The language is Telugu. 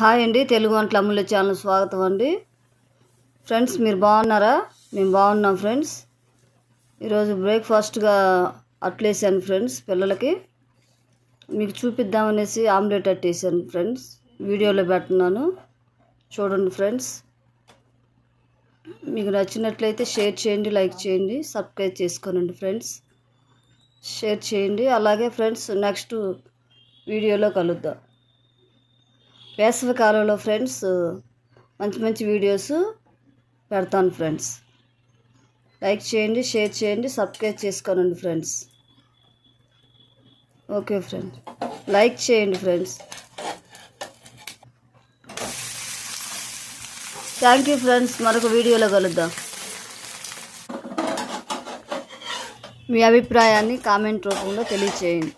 హాయ్ అండి తెలుగు వంటల అమ్ముల ఛానల్ స్వాగతం అండి. ఫ్రెండ్స్ మీరు బాగున్నారా? మేము బాగున్నాం ఫ్రెండ్స్. ఈరోజు బ్రేక్ఫాస్ట్గా అట్లేసాను ఫ్రెండ్స్ పిల్లలకి. మీకు చూపిద్దామనేసి ఆమ్లెట్ అట్టేసాను ఫ్రెండ్స్. వీడియోలో పెట్టున్నాను చూడండి ఫ్రెండ్స్. మీకు నచ్చినట్లయితే షేర్ చేయండి లైక్ చేయండి సబ్స్క్రైబ్ చేసుకోనండి ఫ్రెండ్స్. షేర్ చేయండి. అలాగే ఫ్రెండ్స్ నెక్స్ట్ వీడియోలో కలుద్దాం. వేసవి కాలంలో ఫ్రెండ్స్ మంచి మంచి వీడియోస్ పెడతాను ఫ్రెండ్స్. లైక్ చేయండి షేర్ చేయండి సబ్స్క్రైబ్ చేసుకోనండి ఫ్రెండ్స్. Okay friends. లైక్ చేయండి ఫ్రెండ్స్. Thank you friends. మరొక వీడియోలో కలుద్దాం. మీ అభిప్రాయాన్ని కామెంట్ రూపంలో తెలియచేయండి.